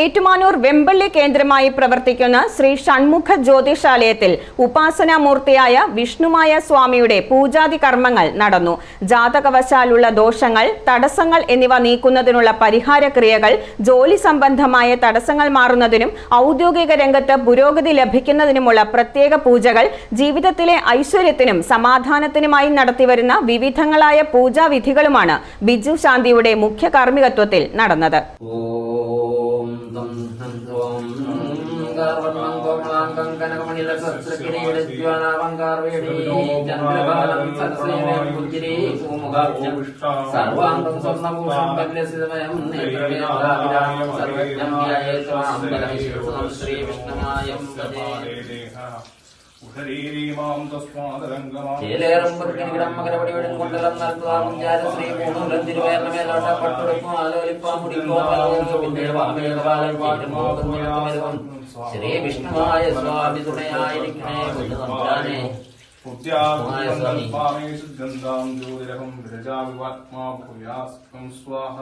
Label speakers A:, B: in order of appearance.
A: ഏറ്റുമാനൂർ വെമ്പള്ളി കേന്ദ്രമായി പ്രവർത്തിക്കുന്ന ശ്രീ ഷൺമുഖ ജ്യോതിഷാലയത്തിൽ ഉപാസനാമൂർത്തിയായ വിഷ്ണുമായ സ്വാമിയുടെ പൂജാതി കർമ്മങ്ങൾ നടന്നു. ജാതകവശാലുള്ള ദോഷങ്ങൾ തടസ്സങ്ങൾ എന്നിവ നീക്കുന്നതിനുള്ള പരിഹാര ക്രിയകൾ ജോലി സംബന്ധമായ തടസ്സങ്ങൾ മാറുന്നതിനും ഔദ്യോഗിക രംഗത്ത് പുരോഗതി ലഭിക്കുന്നതിനുമുള്ള പ്രത്യേക പൂജകൾ ജീവിതത്തിലെ ഐശ്വര്യത്തിനും സമാധാനത്തിനുമായി നടത്തിവരുന്ന വിവിധങ്ങളായ പൂജാവിധികളുമാണ് ബിജു ശാന്തിയുടെ മുഖ്യ കാർമ്മികത്വത്തിൽ നടന്നത്.
B: ഓം सर्वन्नं कोमलाङ्गं कनकमणिलसहस्रकिरीटज्वालालङ्कारवेणीचन्द्रबालं सत्सेवेन पुत्रे गोमुखाब्जं सर्वाङ्गं स्वर्णभूषं
C: कल्यसितमयं नेत्रवेदाभिरामं
B: सर्वज्ञं ध्यायेत् माँ बलमिश्रुतं श्रीविष्णुमायं पदे ശ്രീ വിഷ്ണുവായ സ്വാമി തുണയായിരിക്കണേ നമ്പ്രാനെ
C: പുത്യാസ്മേ ശുദ്ധന്താം ജ്യോതിരഹം വിരജാവിവാത്മാ ഭൂയാസ്കം സ്വാഹ.